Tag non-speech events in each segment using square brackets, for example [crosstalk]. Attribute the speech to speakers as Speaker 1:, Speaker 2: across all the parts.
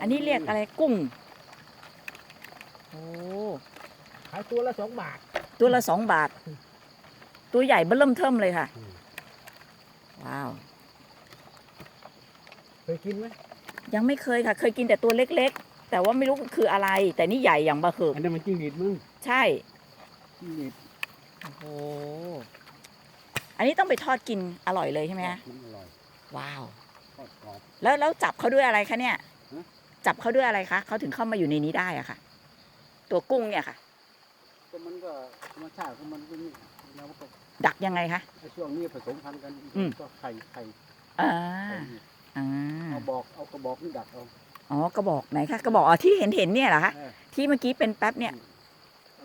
Speaker 1: อันนี้เรียกอะไรกุ้ง โอ้
Speaker 2: ขายตัวละสองบาท
Speaker 1: ตัวละสองบาท ตัวใหญ่เบิ่มเทิมเลยค่ะ
Speaker 2: อืม
Speaker 1: ว้าว
Speaker 2: เคยกินไหม
Speaker 1: ยังไม่เคยค่ะ เคยกินแต่ตัวเล็กๆ แต่ว่าไม่รู้คืออะไร แต่นี่ใหญ่อย่างบะเหิบ
Speaker 2: อันนั้นมันจิ้งหรีดมึง
Speaker 1: ใช่
Speaker 2: จิ้งหรีด
Speaker 1: โอ้โห อันนี้ต้องไปทอดกินอร่อยเลยใช่ไหมคะ
Speaker 2: มันอร่อย
Speaker 1: ว้าว
Speaker 2: ทอดกรอบ
Speaker 1: แล้วแล้วจับเขาด้วยอะไรคะเนี่ย
Speaker 2: ฮะ
Speaker 1: จับเขาด้วยอะไรคะเขาถึงเข้ามาอยู่ในนี้ได้อะค่ะ ตัวกุ้งเนี่ยค่ะ
Speaker 2: ก็มันก็ธรรมชาติของมันก็นี่เราก็
Speaker 1: ดักยังไงคะ
Speaker 2: ไอ้ช่วงนี้ผสมพันธุ์กัน
Speaker 1: อืม
Speaker 2: ก็ไข่ไข่
Speaker 1: อ่า
Speaker 2: ไข่
Speaker 1: อ่า
Speaker 2: เอาบอกเอากระบอกนี่ดักเอา
Speaker 1: อ๋อกระบอกไหนคะกระบอกอ๋อที่เห็นเห็นเนี่ยเหรอคะ
Speaker 2: เออ
Speaker 1: ที่เมื่อกี้เป็นแป๊บเนี่ย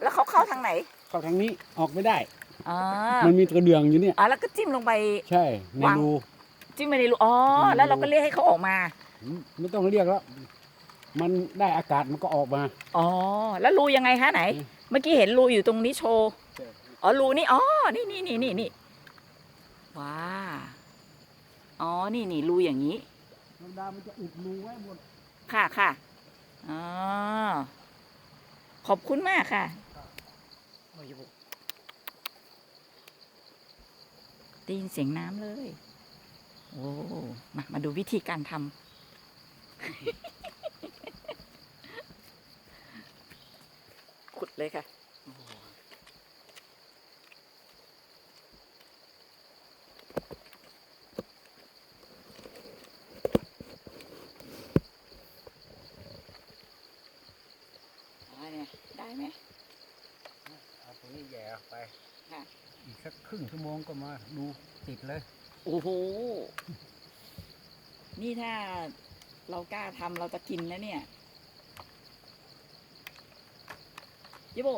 Speaker 1: แล้วเขาเข้าทางไหน
Speaker 2: เข้าทางนี้ออกไม่ได้
Speaker 1: อ๋อ
Speaker 2: มันมีกระเดื่องอยู่เนี่ย
Speaker 1: อ๋อแล้วก็จิ้มลงไป
Speaker 2: ใช่ใน
Speaker 1: วาง
Speaker 2: รู
Speaker 1: จิ้มไปในรูอ๋อ
Speaker 2: ในรู
Speaker 1: แล้วเราก็เรียกให้เขาออกมา
Speaker 2: ไม่ต้องเรียกแล้ว มันได้อากาศมันก็ออกมา
Speaker 1: อ๋อ แล้วรูยังไงคะไหน
Speaker 2: อืม
Speaker 1: เมื่อกี้เห็นรูอยู่ตรงนี้โชว์อ๋อรูนี่อ๋อนี่นี่นี่นี่นี่ว้าอ๋อนี่นี่รูอย่างนี้
Speaker 2: ธรรมดามันจะอุดรูไว้หมด
Speaker 1: ค่ะค่ะอ๋อขอบคุณมากค่ะได้ยินเสียงน้ำเลย โอ้มามาดูวิธีการทำ ขุด เลยค่ะได้ไหมได้ไหม
Speaker 2: เอาตรงนี้แย่ออกไป
Speaker 1: ค่ะ
Speaker 2: อีกสักครึ่งชั่วโมงก็มาดูติดเลย
Speaker 1: โอ้โห นี่ถ้าเรากล้าทำเราจะกินแล้วเนี่ย ยโบ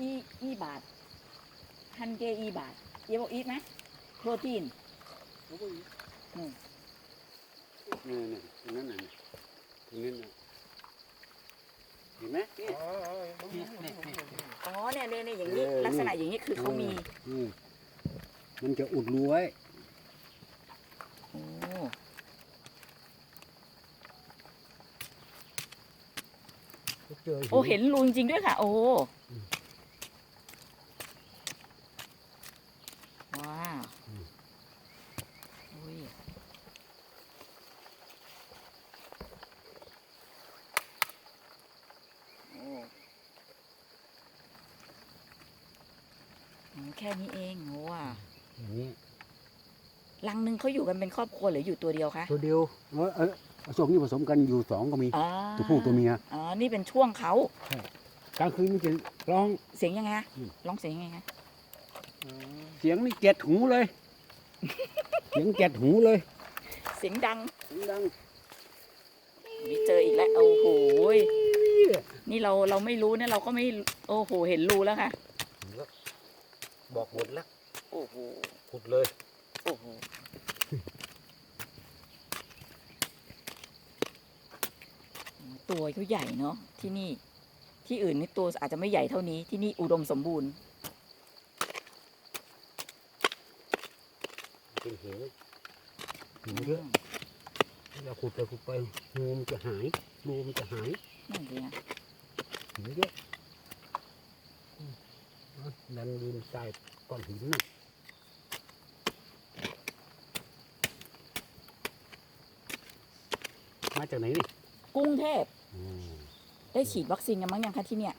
Speaker 1: อีอีบาทฮันเกอีบาทยโบอีทไหมโปรตีนอืม
Speaker 2: นี่นี่ตรงนั้นน่ะนี่ตรงนี้น่ะเห็นไหมนี่นี่นี่นี่
Speaker 1: อ๋อเนี่ยเนี่ยเนี่ยอย่างนี้
Speaker 2: เออ
Speaker 1: ลักษณะอย่างนี้คือเขามี
Speaker 2: อืมมันจะอุดรูไว้
Speaker 1: โอ้
Speaker 2: เจอ
Speaker 1: โอ้เห็นรูจริงๆด้วยค่ะ โอ้
Speaker 2: อืม
Speaker 1: ว้าว
Speaker 2: อืม
Speaker 1: โอ้ยโอ้อืมแค่นี้เองโอ้ว่ะ
Speaker 2: อย่างนี้
Speaker 1: ลังหนึ่งเขาอยู่กันเป็นครอบครัวหรืออยู่ตัวเดียวคะ
Speaker 2: ตัวเดียวเออเออช่วงนี้ผสมกันอยู่สองก็มี
Speaker 1: อ๋อ
Speaker 2: ตัวผู้ตัวเมีย
Speaker 1: อ๋อนี่เป็นช่วงเขา
Speaker 2: กลางคืนมันจะร้อง
Speaker 1: เสียงยังไงคะ
Speaker 2: อืม
Speaker 1: ร้องเสียงยังไงคะ
Speaker 2: เสียงนี่เจ็ดหูเลย เสียงเจ็ดหูเลย
Speaker 1: เสียงดัง
Speaker 2: เสียงดัง
Speaker 1: นี่เจออีกแล้วโอ้โหยนี่เราเราไม่รู้เนี่ยเราก็ไม่โอ้โหเห็นรูแล้วค่ะ
Speaker 2: บอกหมดแล้ว
Speaker 1: โอ้โห
Speaker 2: ขุดเลย
Speaker 1: โอ้โหตัวเขาใหญ่เนาะที่นี่ ที่อื่นนี่ตัวอาจจะไม่ใหญ่เท่านี้ที่นี่อุดมสมบูรณ์
Speaker 2: เป็นเหวหินเยอะเราขุดไปขุดไปงูมันจะหายรูมันจะหาย
Speaker 1: นั่นสินะ
Speaker 2: หินเยอะอืมเอาดันดินใส่ก้อนหินน่ะ มาจากไหนนี่
Speaker 1: กรุงเทพ
Speaker 2: อืม
Speaker 1: ได้ฉีดวัคซีนกันมั้งยังคะที่เนี่ย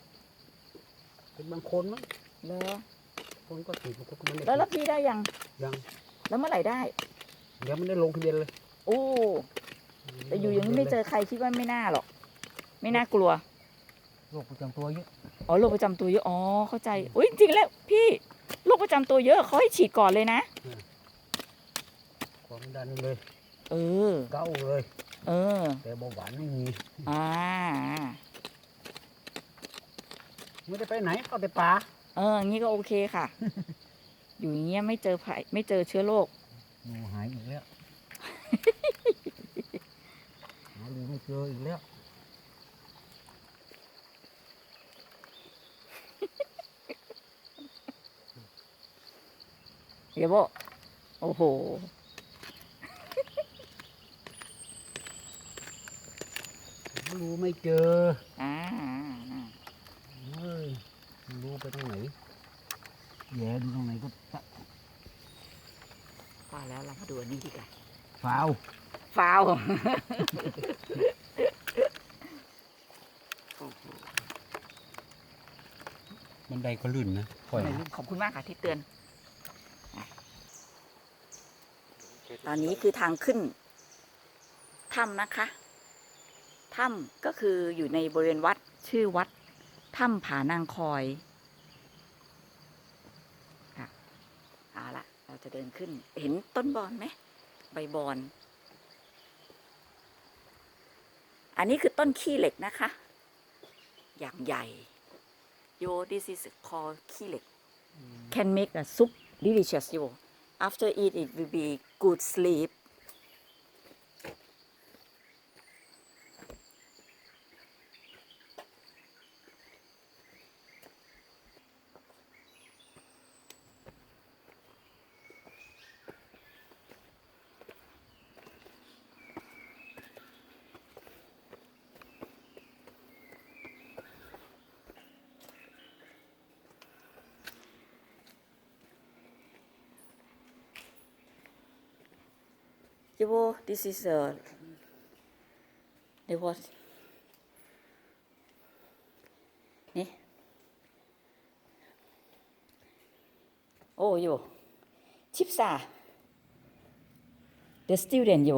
Speaker 2: เป็นบางคนมั้ง
Speaker 1: เลอ
Speaker 2: คนก็ติดบางคนก็ไม่ได้
Speaker 1: แล้วแล้วพี่ได้ยัง
Speaker 2: ยัง
Speaker 1: แล้วเมื่อไหร่ได้
Speaker 2: เดี๋ยวมันได้ลงทะเบียนเลย
Speaker 1: โอ้แต่อยู่อย่างนี้ไม่เจอใครคิดว่าไม่น่าหรอก ไม่น่ากลัว
Speaker 2: โรคประจำตัวเยอะ
Speaker 1: อ๋อโรคประจำตัวเยอะอ๋อเข้าใจอุ้ยจริงๆแล้วพี่โรคประจำตัวเยอะเขาให้ฉีดก่อนเลยนะ
Speaker 2: ความดันเลย
Speaker 1: เออ
Speaker 2: เก้าเลย
Speaker 1: เออ
Speaker 2: แต่เบาหวานไม่มี
Speaker 1: อ่า
Speaker 2: ไม่ได้ไปไหนก็แต่ป่า
Speaker 1: เอออย่างนี้ก็โอเคค่ะ อยู่อย่างเงี้ยไม่เจอภัยไม่เจอเชื้อโรค
Speaker 2: งูหายอีกแล้ว หาดูไม่เจออีกแล้ว
Speaker 1: เดี๋ยวบอกโอ้โห
Speaker 2: รู้ไม่เจอ
Speaker 1: อ่าอ่า
Speaker 2: เฮ้ยไม่รู้ไปตรงไหนแย่ดูตรงไหนก็ตะ
Speaker 1: พอแล้วเรามาดูอันนี้ดีกว่า
Speaker 2: ฟาว
Speaker 1: ฟาว
Speaker 2: บันไดก็ลื่นนะปล่อย
Speaker 1: ขอบคุณมากค่ะที่เตือน ตอนนี้คือทางขึ้นถ้ำนะคะ ถ้ำก็คืออยู่ในบริเวณวัดชื่อวัดถ้ำผานางคอยอะเอาละเราจะเดินขึ้น เห็นต้นบอนไหมใบบอน อันนี้คือต้นขี้เหล็กนะคะ อย่างใหญ่ Yo this is called ขี้เหล็ก can make a soup delicious yo after eat it will be good sleep โย this is a the what นี่โอ้โยชิปซา the student โย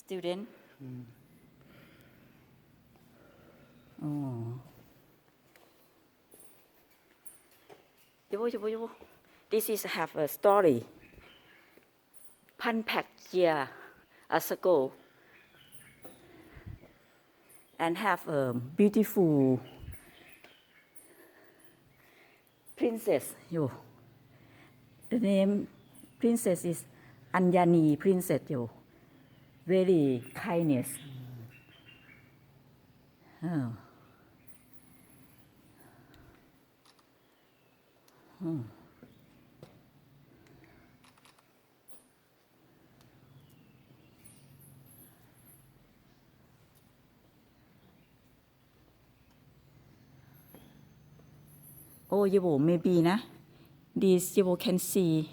Speaker 1: student อ๋อโยโยโย this is have a story Pan-pack year as ago and have a beautiful princess. Yo. The name princess is Anjani princess. Yo. Very kindness. Oh. Hmm. Oh, Yebo, maybe na. This Yebo can see.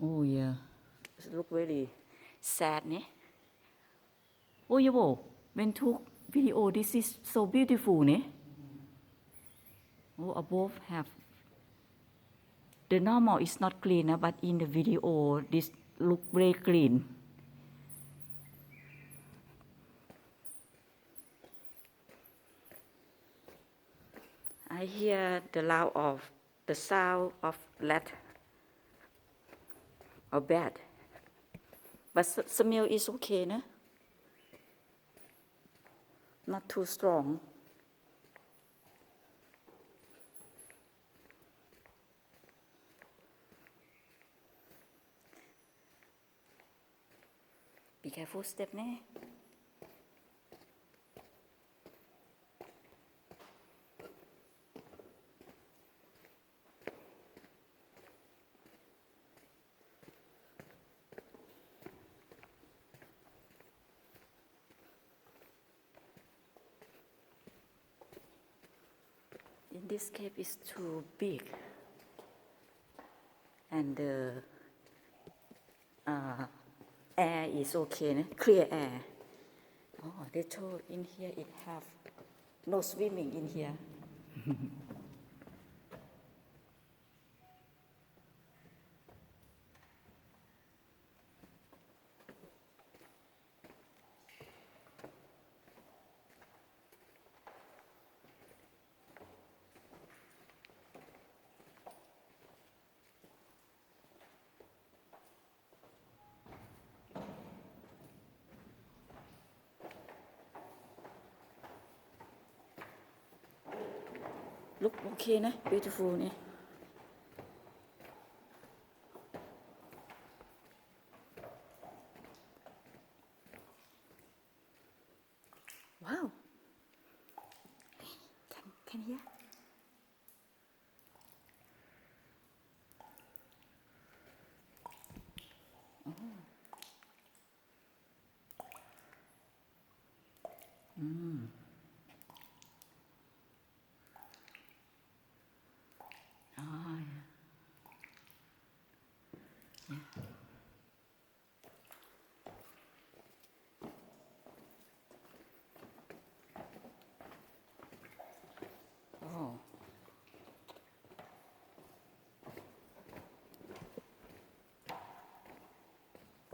Speaker 1: Oh yeah, it look very sad, ne? Oh, Yebo, when took video, this is so beautiful, ne? Oh, above have the normal is not clean, ah, but in the video, this look very clean. I hear the loud of the sound of let or bad, but smell is okay, no? Not too strong. Be careful step แน่ In this cave is too big. And the uh, air is okay, clear air. Oh, told in here it have no swimming in here. [laughs] ลุกโอเคนะ beautiful เนี่ย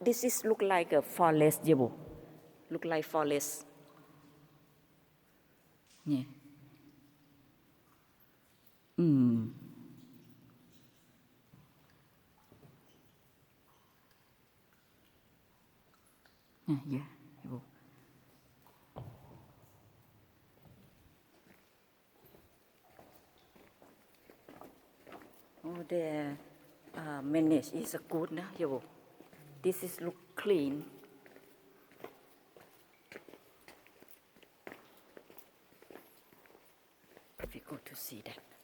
Speaker 1: this is look like a forest, Yibo. Look like forest. Yeah. Mm. Yeah, yeah. Oh, their uh, manage is a good, na, Yibo. This is look clean. Go to see that.